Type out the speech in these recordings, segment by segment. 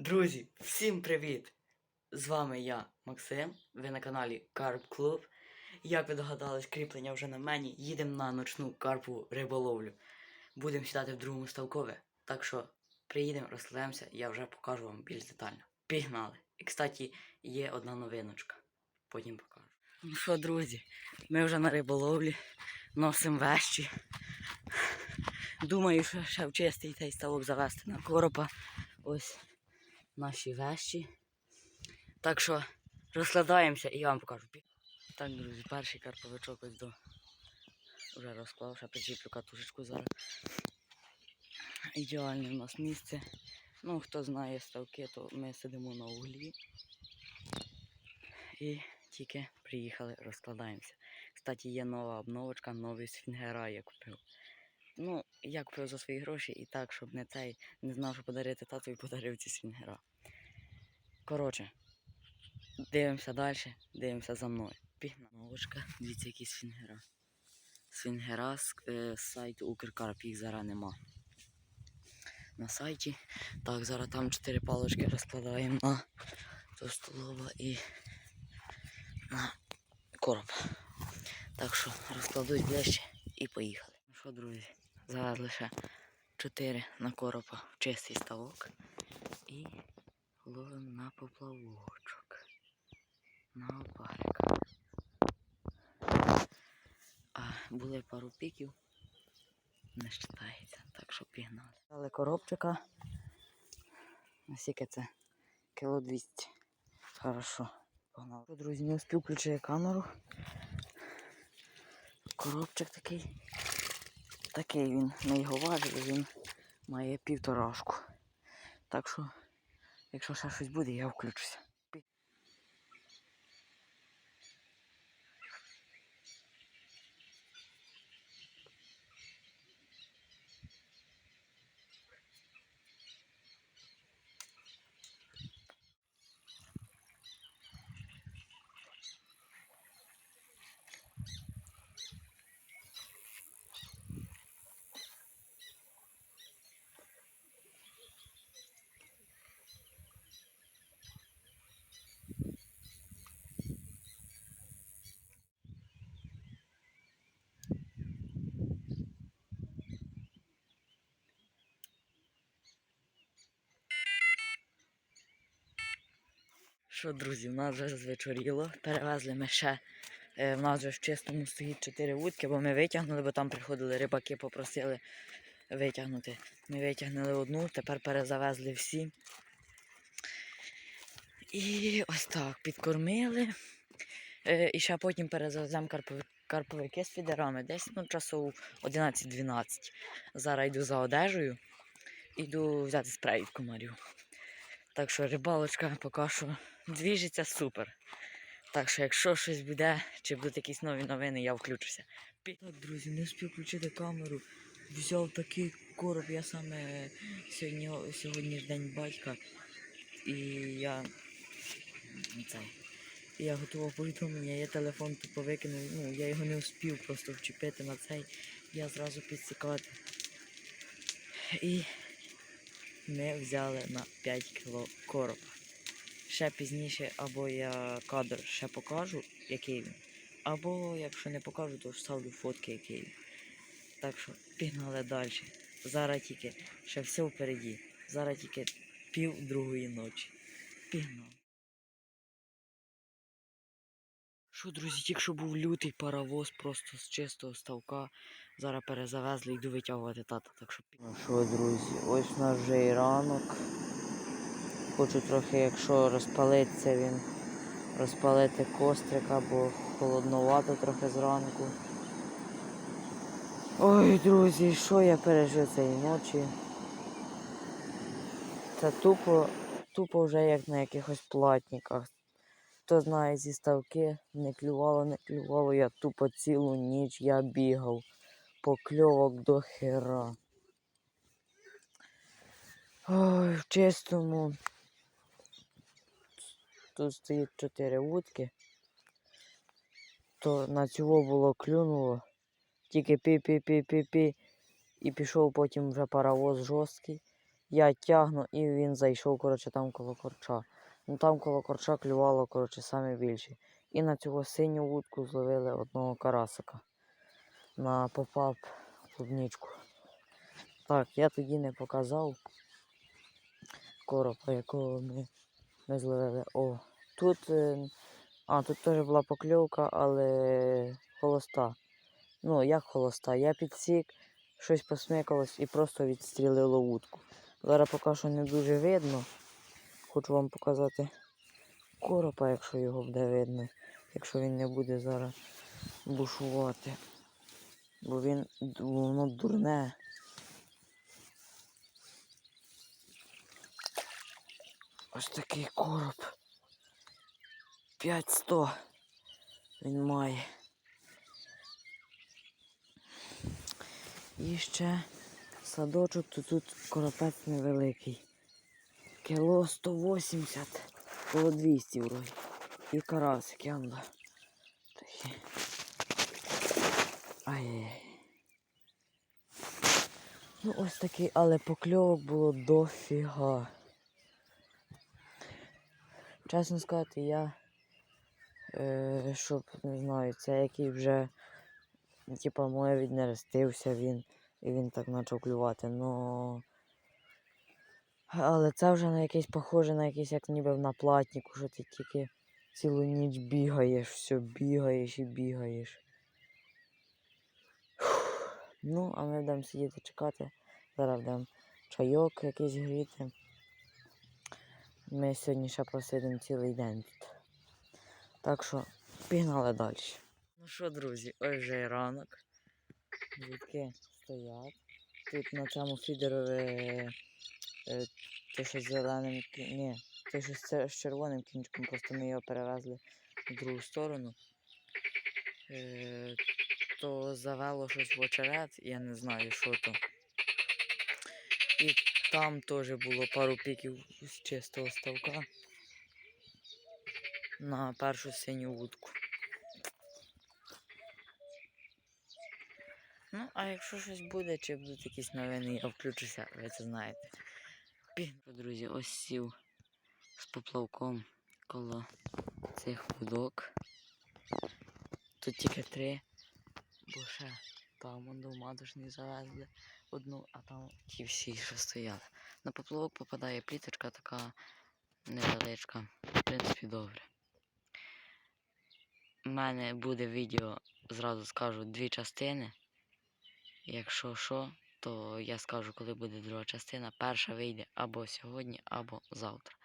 Друзі, всім привіт! З вами я, Максим. Ви на каналі Карп Клуб. Як ви догадались, кріплення вже на мені. Їдемо на ночну карпу риболовлю. Будемо сідати в другому ставкове. Так що приїдемо, розкладаємося, я вже покажу вам більш детально. Пігнали! І, кстати, є одна новиночка. Потім покажу. Ну що, друзі, ми вже на риболовлі, носимо вещі. Думаю, що ще в чистий цей ставок завести на коропа. Ось наші вещі. Так що розкладаємося і я вам покажу. Так, друзі, перший карповичок ось до вже розклав, ще причіплю катушечку зараз. Ідеальне в нас місце. Ну, хто знає ставки, то ми сидимо на углі. І тільки приїхали, розкладаємося. Кстати, є нова обновочка, новий сфінгера я купив. Ну, я купив за свої гроші і так, щоб не цей не знав, що подарити тату і подарив ці свінгера. Коротше, дивимося далі, дивимося за мною. Пігна новочка, дивіться, які свінгера. Свінгера з, е, сайту Укркарп, їх зараз нема. На сайті. Так, зараз там 4 палочки розкладаємо на столова і на короб. Так що розкладуть ближче і поїхали. Ну що, друзі, зараз лише 4 на коропа в чистий ставок і ловимо на поплавочок. На опарика. А були пару піків. Не вважається, так що пігнали. Дали коробчика. Наскільки це? Кіло 200. Хорошо. Погнали. Друзі, не успів включити камеру. Коробчик такий. Такий він, ми його важили, він має півторашку. Так що, якщо ще щось буде, я включуся. Що, друзі, в нас вже звечоріло. Перевезли ми ще. е, В нас вже в чистому стоїть 4 вудки, бо ми витягнули, бо там приходили рибаки, попросили витягнути. Ми витягнули одну, тепер перезавезли всі. І ось так, підкормили. Е, І ще потім перезавеземо карповики з фідерами. Десь ну, часу 11-12. Зараз йду за одежею. Йду взяти спрей від комарів. Так що рибалочка поки що двіжиться супер. Так що, якщо щось буде, чи будуть якісь нові новини, я включуся. Так, друзі, не встиг включити камеру. Взяв такий короб, я саме сьогодні, сьогодні ж день батька. І я. Цей. і Я готував повідомлення, я телефон тупо викинув, ну я його не успів просто вчепити на цей. Я зразу підсікати. І ми взяли на 5 кг короб. Ще пізніше або я кадр ще покажу, який він. Або якщо не покажу, то вставлю фотки, який він. Так що пігнали далі. Зараз тільки ще все впереді. Зараз тільки пів другої ночі. Пігнали. Що, друзі, тільки був лютий паровоз просто з чистого ставка. Зараз перезавезли, йду витягувати тата, так що Ну що, друзі, ось наш вже і ранок. Хочу трохи, якщо розпалиться він, розпалити кострика, бо холодновато трохи зранку. Ой, друзі, що я пережив цієї ночі? Це тупо, тупо вже як на якихось платниках. Хто знає зі ставки, не клювало, не клювало, я тупо цілу ніч я бігав. Покльовок до хера. Ой, в чистому. Тут стоїть чотири вудки. То на цього було клюнуло. Тільки пі-пі-пі-пі-пі. І пішов потім вже паровоз жорсткий. Я тягну і він зайшов, коротше, там коло корча. Ну там коло корча клювало, коротше, саме більше. І на цю синю вудку зловили одного карасика. На попап клубничку. Так, я тоді не показав коропа, якого ми, ми зловили. О, тут. е, А, тут теж була покльовка, але холоста. Ну, як холоста? Я підсік, щось посмикалось і просто відстрілило вудку. Зараз поки що не дуже видно. Хочу вам показати коропа, якщо його буде видно, якщо він не буде зараз бушувати. Бо він воно дурне. Ось такий короб. 500 він має. І ще садочок, то тут коропець невеликий. Кіло 180, коло 200 вроді. І карасик, янда. Такі. Ай. Ну ось такий, але покльовок було дофіга. Чесно сказати, я, е, щоб не знаю, це який вже, типа, моє віднерестився він, і він так почав клювати. Но... Але це вже на якесь похоже на якийсь, як ніби на платніку, що ти тільки цілу ніч бігаєш, все бігаєш і бігаєш. Фух. Ну, а ми будемо сидіти чекати. Зараз будемо чайок якийсь гріти. Ми сьогодні ще посидимо цілий день тут. Так що пігнали далі. Ну що, друзі, ось вже і ранок. Дітки стоять. Тут на цьому фідерові те, що з зеленим Ні, те, що з червоним кінчиком, просто ми його перевезли в другу сторону. Е, то завело щось в очерет, я не знаю, що то. І там теж було пару піків з чистого ставка на першу синю вудку. Ну, а якщо щось буде, чи будуть якісь новини, я включуся, ви це знаєте. Друзі, ось сів з поплавком коло цих вудок. Тут тільки три, бо ще там он до матушні завезли одну, а там ті всі, що стояли. На поплавок попадає пліточка така невеличка. В принципі, добре. У мене буде відео, зразу скажу, дві частини. Якщо що, то я скажу, коли буде друга частина. Перша вийде або сьогодні, або завтра.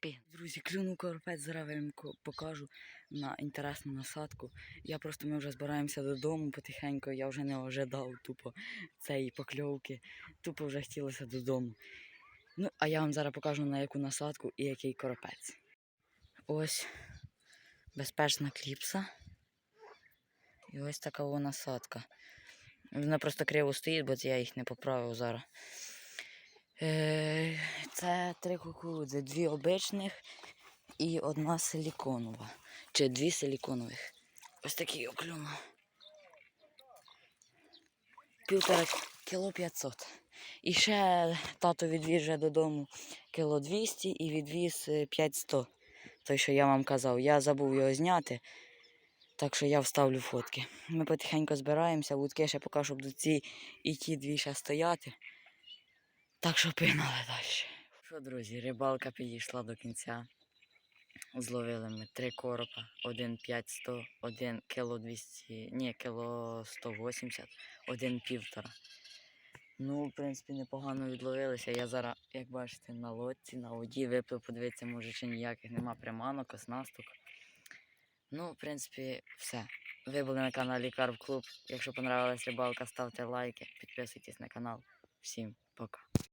Пі. Друзі, клюнув коропець, зараз вам покажу на інтересну насадку. Я просто ми вже збираємося додому потихеньку, я вже не ожидав тупо цієї покльовки. Тупо вже хотілося додому. Ну, а я вам зараз покажу на яку насадку і який коропець. Ось безпечна кліпса. І ось така насадка. Вона просто криво стоїть, бо я їх не поправив зараз. Е, це три кукурудзи, дві обичних і одна силіконова. Чи дві силіконових. Ось такий оклюнув. Півтора кіло 500. І ще тато відвіз вже додому кіло 200 і відвіз е, 500. Той, що я вам казав. Я забув його зняти. Так що я вставлю фотки. Ми потихеньку збираємося, вудки ще поки що будуть ці і ті дві ще стояти. Так що пігнали далі. Що, друзі, рибалка підійшла до кінця. Зловили ми три коропа, один 500, один кіло 200, ні, кіло 180, один півтора. Ну, в принципі, непогано відловилися. Я зараз, як бачите, на лодці, на воді виплив, подивитися, може, чи ніяких нема приманок, оснасток. Ну, в принципі, все. Ви були на каналі Карп Клуб. Якщо понравилась рибалка, ставте лайки, підписуйтесь на канал. Всім пока.